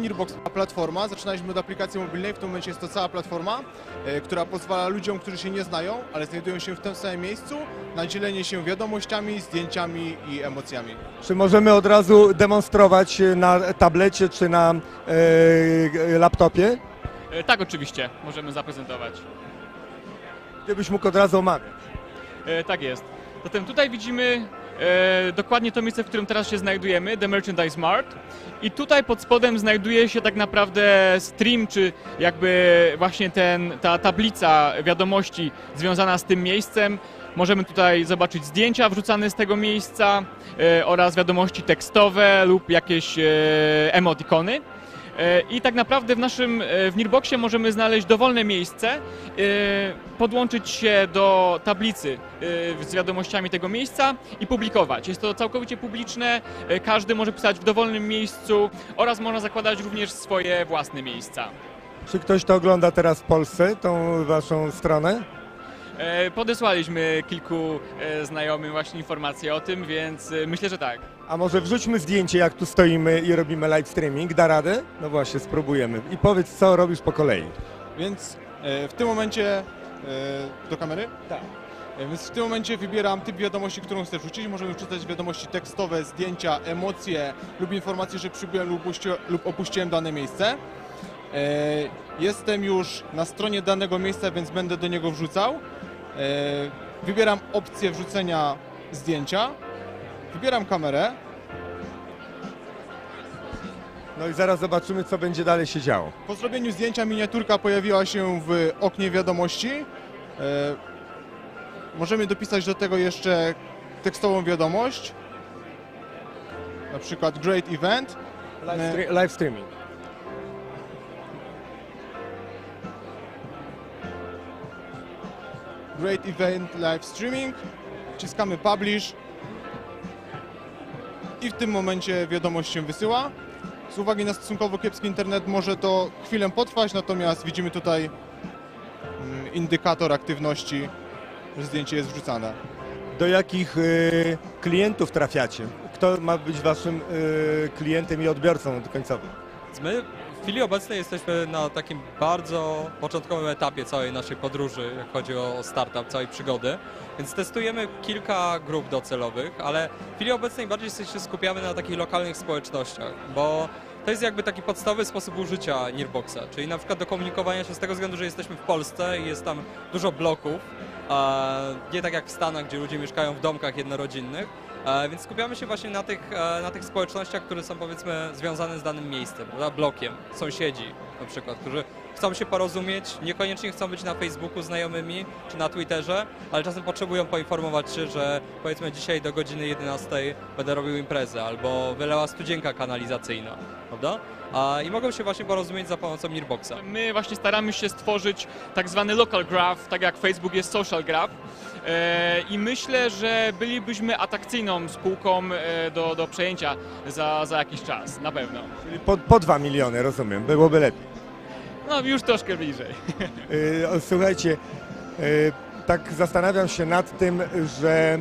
Nearbox platforma, zaczynaliśmy od aplikacji mobilnej, w tym momencie jest to cała platforma, e, która pozwala ludziom, którzy się nie znają, ale znajdują się w tym samym miejscu, na dzielenie się wiadomościami, zdjęciami i emocjami. Czy możemy od razu demonstrować na tablecie czy na e, laptopie? E, Tak, oczywiście, możemy zaprezentować. Gdybyś mógł od razu omawiać. E, Tak jest. Zatem tutaj widzimy e, dokładnie to miejsce, w którym teraz się znajdujemy, The Merchandise Mart. I tutaj pod spodem znajduje się tak naprawdę stream, czy jakby właśnie ten, ta tablica wiadomości związana z tym miejscem. Możemy tutaj zobaczyć zdjęcia wrzucane z tego miejsca e, oraz wiadomości tekstowe lub jakieś e, emotikony. E, I tak naprawdę w naszym e, w Nearboxie możemy znaleźć dowolne miejsce, e, podłączyć się do tablicy z wiadomościami tego miejsca i publikować. Jest to całkowicie publiczne, każdy może pisać w dowolnym miejscu oraz można zakładać również swoje własne miejsca. Czy ktoś to ogląda teraz w Polsce, tą waszą stronę? E, Podesłaliśmy kilku e, znajomym właśnie informacje o tym, więc e, myślę, że tak. A może wrzućmy zdjęcie, jak tu stoimy i robimy live streaming. Da radę? No właśnie, spróbujemy. I powiedz, co robisz po kolei. Więc w tym momencie do kamery? Tak. Więc w tym momencie wybieram typ wiadomości, którą chcę wrzucić. Możemy wrzucać wiadomości tekstowe, zdjęcia, emocje lub informacje, że przybyłem lub, lub opuściłem dane miejsce. Jestem już na stronie danego miejsca, więc będę do niego wrzucał. E, Wybieram opcję wrzucenia zdjęcia. Wybieram kamerę. No i zaraz zobaczymy, co będzie dalej się działo. Po zrobieniu zdjęcia miniaturka pojawiła się w oknie wiadomości. E, możemy dopisać do tego jeszcze tekstową wiadomość. Na przykład Great Event. Live, streaming. Great Event Live Streaming. Wciskamy Publish. I w tym momencie wiadomość się wysyła. Z uwagi na stosunkowo kiepski internet może to chwilę potrwać, natomiast widzimy tutaj mm, indykator aktywności, że zdjęcie jest wrzucane. Do jakich y, klientów trafiacie? Kto ma być waszym y, klientem i odbiorcą końcowym? My chwili obecnej jesteśmy na takim bardzo początkowym etapie całej naszej podróży, jak chodzi o startup, całej przygody. Więc testujemy kilka grup docelowych, ale w chwili obecnej bardziej się skupiamy na takich lokalnych społecznościach, bo to jest jakby taki podstawowy sposób użycia Nearboxa, czyli na przykład do komunikowania się z tego względu, że jesteśmy w Polsce i jest tam dużo bloków, nie tak jak w Stanach, gdzie ludzie mieszkają w domkach jednorodzinnych, Więc skupiamy się właśnie na tych, e, na tych społecznościach, które są powiedzmy związane z danym miejscem, blokiem, sąsiedzi na przykład, którzy chcą się porozumieć, niekoniecznie chcą być na Facebooku znajomymi czy na Twitterze, ale czasem potrzebują poinformować się, że powiedzmy dzisiaj do godziny 11 będę robił imprezę albo wylała studzienka kanalizacyjna, prawda? A, I mogą się właśnie porozumieć za pomocą Nearboxa. My właśnie staramy się stworzyć tak zwany local graph, tak jak Facebook jest social graph. E, I myślę, że bylibyśmy atrakcyjną spółką e, do, do przejęcia za, za jakiś czas, na pewno. Czyli po, po 2 miliony, rozumiem, byłoby lepiej. No już troszkę bliżej. Y, Słuchajcie, y, tak zastanawiam się nad tym, że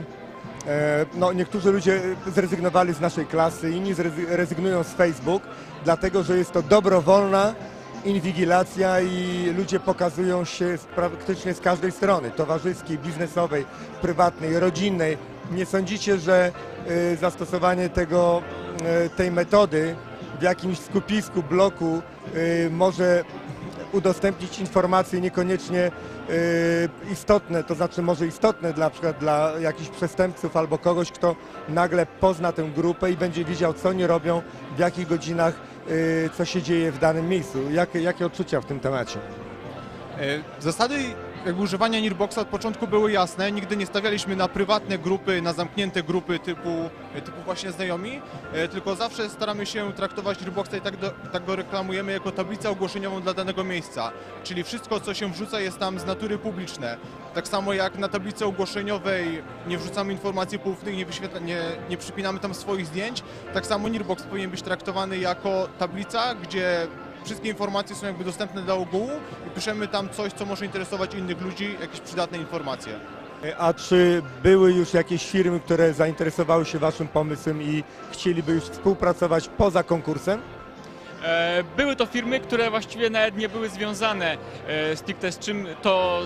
e, no, niektórzy ludzie zrezygnowali z naszej klasy, inni rezygnują z Facebook, dlatego że jest to dobrowolna inwigilacja i ludzie pokazują się z- praktycznie z każdej strony, towarzyskiej, biznesowej, prywatnej, rodzinnej. Nie sądzicie, że y, zastosowanie tego, tej metody w jakimś skupisku, bloku może udostępnić informacje niekoniecznie y, istotne, to znaczy może istotne dla, przykład dla jakichś przestępców albo kogoś, kto nagle pozna tę grupę i będzie wiedział, co oni robią, w jakich godzinach, y, co się dzieje w danym miejscu. Jakie, jakie odczucia w tym temacie? E, Zasady używania Nearboxa od początku były jasne. Nigdy nie stawialiśmy na prywatne grupy, na zamknięte grupy typu, typu właśnie znajomi, e, tylko zawsze staramy się traktować Nearboxa i tak, do, tak go reklamujemy jako tablicę ogłoszeniową dla danego miejsca. Czyli wszystko, co się wrzuca jest tam z natury publiczne. Tak samo jak na tablicy ogłoszeniowej nie wrzucamy informacji poufnych, nie, nie, nie przypinamy tam swoich zdjęć, tak samo Nearbox powinien być traktowany jako tablica, gdzie wszystkie informacje są jakby dostępne dla ogółu i piszemy tam coś, co może interesować innych ludzi, jakieś przydatne informacje. Y, A czy były już jakieś firmy, które zainteresowały się Waszym pomysłem i chcieliby już współpracować poza konkursem? E, Były to firmy, które właściwie nawet nie były związane e, stricte z czym to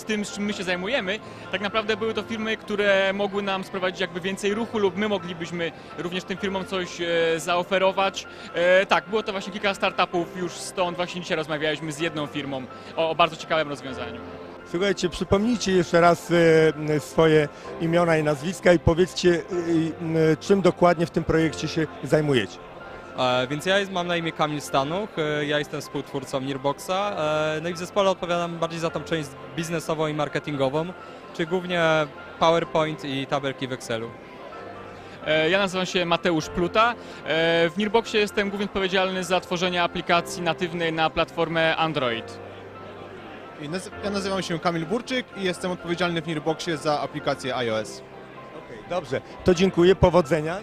z tym, z czym my się zajmujemy. Tak naprawdę były to firmy, które mogły nam sprowadzić jakby więcej ruchu lub my moglibyśmy również tym firmom coś e, zaoferować. E, tak, było to właśnie kilka startupów, już stąd właśnie dzisiaj rozmawialiśmy z jedną firmą o, o bardzo ciekawym rozwiązaniu. Słuchajcie, przypomnijcie jeszcze raz e, swoje imiona i nazwiska i powiedzcie, czym dokładnie w tym projekcie się zajmujecie. E, Więc ja mam na imię Kamil Stanuch, e, ja jestem współtwórcą Nearboxa, e, no i w zespole odpowiadam bardziej za tą część biznesową i marketingową, czyli głównie PowerPoint i tabelki w Excelu. Ja nazywam się Mateusz Pluta. W Nearboxie jestem głównie odpowiedzialny za tworzenie aplikacji natywnej na platformę Android. Ja nazywam się Kamil Burczyk i jestem odpowiedzialny w Nearboxie za aplikację iOS. Dobrze, to dziękuję, powodzenia.